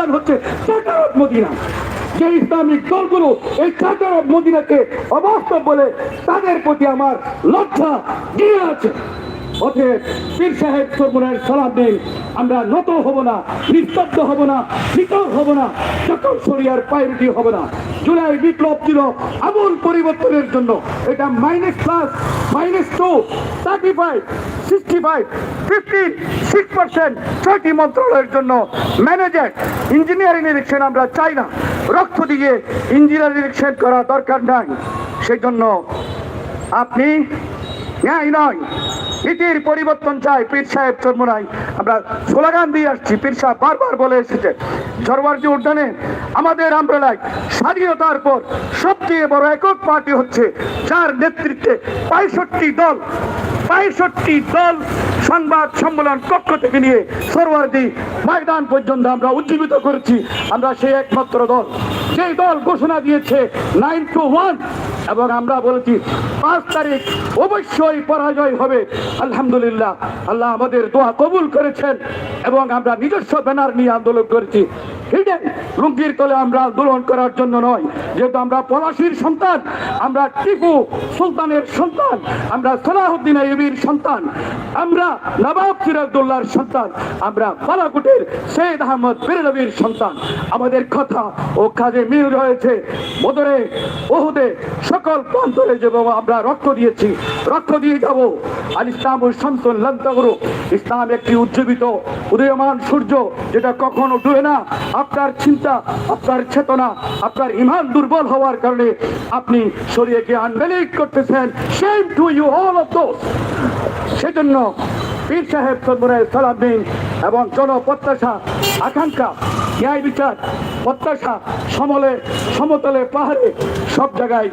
সন্তান হচ্ছে সাকারত মদিনা। যে ইসলামিক দলগুলো এই সাকারত মদিনাকে অবাস্তব বলে তাদের প্রতি আমার লজ্জা দিয়ে আছে। অতএব পীর সাহেব সরমুনের সালাম দিন আমরা নত হব না, নিস্তব্ধ হব না বিকল হব না, সকল শরিয়ার পায়রুটি হব না। জুলাই বিপ্লব ছিল আমূল পরিবর্তনের জন্য। এটা minus plus minus two thirty five sixty five fifteen six percent ছয়টি মন্ত্রণালয়ের জন্য ম্যানেজার ইঞ্জিনিয়ারিং ইলেকশন আমরা চাই না। রক্ত দিয়ে ইঞ্জিনিয়ারিং ইলেকশন করা দরকার নাই। সেই জন্য আপনি ন্যায় নয়। নীতির পরিবর্তন চাই, পীর সাহেব চর্মনাই আমরা স্লোগান দিয়ে আসছি, পীর সাহেব বারবার বলে এসেছে জরওয়ার্জি উদ্যানে আমাদের আমরালায় স্বাধীনতার পর সবচেয়ে বড় একক পার্টি হচ্ছে, যার নেতৃত্বে পঁয়ষট্টি দল পঁয়ষট্টি দল সংবাদ সম্মেলন কক্ষ থেকে নিয়ে সরওয়ার্দি ময়দান পর্যন্ত আমরা উজ্জীবিত করেছি। আমরা সেই একমাত্র দল। সেই দল ঘোষণা দিয়েছে নাইন টু ওয়ান এবং আমরা বলেছি, পাঁচ তারিখ অবশ্যই পরাজয় হবে। আলহামদুলিল্লাহ, আল্লাহ আমাদের দোয়া কবুল করেছেন এবং আমরা নিজস্ব ব্যানার নিয়ে আন্দোলন করেছি। হিডেন লুঙ্গির তলে আমরা আন্দোলন করার জন্য নয়। যেহেতু আমরা পলাশির সন্তান, আমরা টিপু সুলতানের সন্তান, আমরা সালাহুদ্দিন সন্তান, আমরা নবাব সিরাজদুল্লাহর সন্তান, আমরা বালাকুটের সৈয়দ আহমদ বেরলবির সন্তান। আমাদের কথা ও কাজে মিল রয়েছে। বদরে, ওহুদে, সকল প্রান্তরে যে বাবা আমরা রক্ত দিয়েছি, রক্ত দিয়ে যাব। আর ইসলাম সন্তুল লন্তগুরু, ইসলাম একটি উজ্জীবিত, উদীয়মান সূর্য, যেটা কখনো ডুবে না। আপনার চিন্তা, আপনার চেতনা, আপনার ইমান দুর্বল হওয়ার কারণে আপনি শরীরকে আনবেলিক করতেছেন। Same to you all of those সেজন্য পীর সাহেব সর্বরায় সালাম এবং জনপ্রত্যাশা, আকাঙ্ক্ষা ন্যায় বিচার প্রত্যাশা সমলে সমতলে পাহাড়ে সব জায়গায়